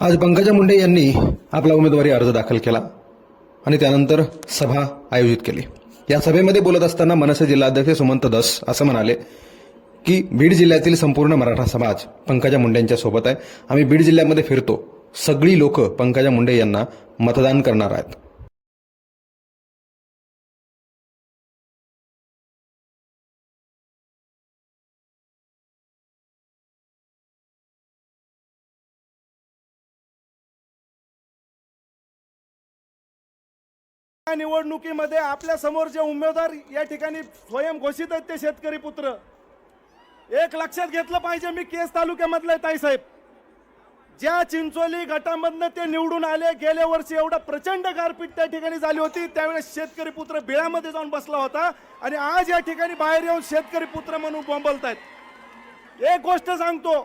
आज पंकजा मुंडे यांनी आपला उमेदवारी अर्ज दाखल केला आणि त्यानंतर सभा आयोजित केली. या सभेमध्ये बोलत असताना मनसे जिल्हाध्यक्ष सुमंत दस असं म्हणाले की बीड जिल्ह्यातील संपूर्ण मराठा समाज पंकजा मुंडेंच्या सोबत आहे. आम्ही बीड जिल्ह्यामध्ये फिरतो. सगळी लोक पंकजा मुंडे यांना मतदान करणार आहेत. या निवडणुकीमध्ये आपल्यासमोर जे उमेदवार या ठिकाणी स्वयं घोषित आहेत ते शेतकरी पुत्र. एक लक्षात घेतलं पाहिजे मी केस तालुक्यामधले ताईसाहेब ज्या चिंचोली गटामधनं ते निवडून आले गेल्या वर्षी एवढा प्रचंड गारपीट त्या ठिकाणी झाली होती. त्यावेळेस शेतकरी पुत्र बिळामध्ये जाऊन बसला होता आणि आज या ठिकाणी बाहेर येऊन शेतकरी पुत्र म्हणून बोंबलतायत. एक गोष्ट सांगतो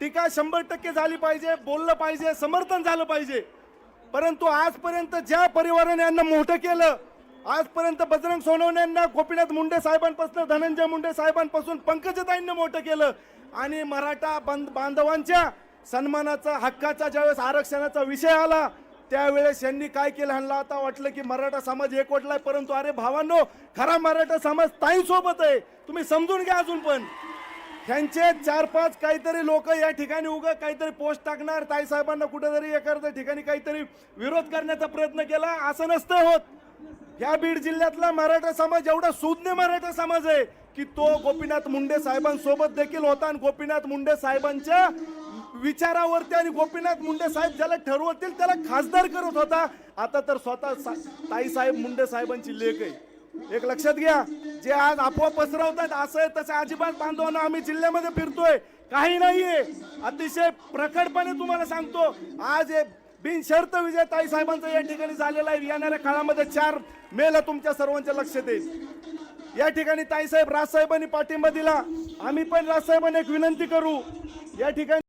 टीका शंभर टक्के झाली पाहिजे बोललं पाहिजे समर्थन झालं पाहिजे. परंतु आजपर्यंत ज्या परिवाराने यांना मोठं केलं आजपर्यंत बजरंग सोनवणे यांना गोपीनाथ मुंडे साहेबांपासून धनंजय मुंडे साहेबांपासून पंकजताईंनी मोठं केलं. आणि मराठा बंद बांधवांच्या सन्मानाचा हक्काचा ज्यावेळेस आरक्षणाचा विषय आला त्यावेळेस यांनी काय केलं? ह्यांना आता वाटलं की मराठा समाज एकवटलाय परंतु अरे भावांनो खरा मराठा समाज ताईंसोबत आहे. तुम्ही समजून घ्या अजून पण. ह्यांचे चार पाच काहीतरी लोक या ठिकाणी उग काहीतरी पोस्ट टाकणार. ताई साहेबांना कुठेतरी एखाद्या ठिकाणी काहीतरी विरोध करण्याचा प्रयत्न केला. असं नसतं होत. ह्या बीड जिल्ह्यातला मराठा समाज एवढा सुज्ञ मराठा समाज आहे की तो गोपीनाथ मुंडे साहेबांसोबत देखील होता आणि गोपीनाथ मुंडे साहेबांच्या विचारावरती आणि गोपीनाथ मुंडे साहेब ज्याला ठरवतील त्याला खासदार करत होता. आता तर स्वतः सा- ताई साहेब मुंडे साहेबांची लेख आहे. एक लक्षात घ्या जे आज अफवा पसरवतात असं आहे तसं अजिबात बांधवांना आम्ही जिल्ह्यामध्ये फिरतोय. काही नाहीये. अतिशय प्रखडपणे तुम्हाला सांगतो आज हे बिनशर्त विजय ताई साहेबांचा या ठिकाणी झालेला आहे. येणाऱ्या काळामध्ये चार मेला तुमच्या सर्वांच्या लक्षात येईल. या ठिकाणी ताईसाहेब राजसाहेबांनी पाठिंबा दिला. आम्ही पण राजसाहेबांना एक विनंती करू. या ठिकाणी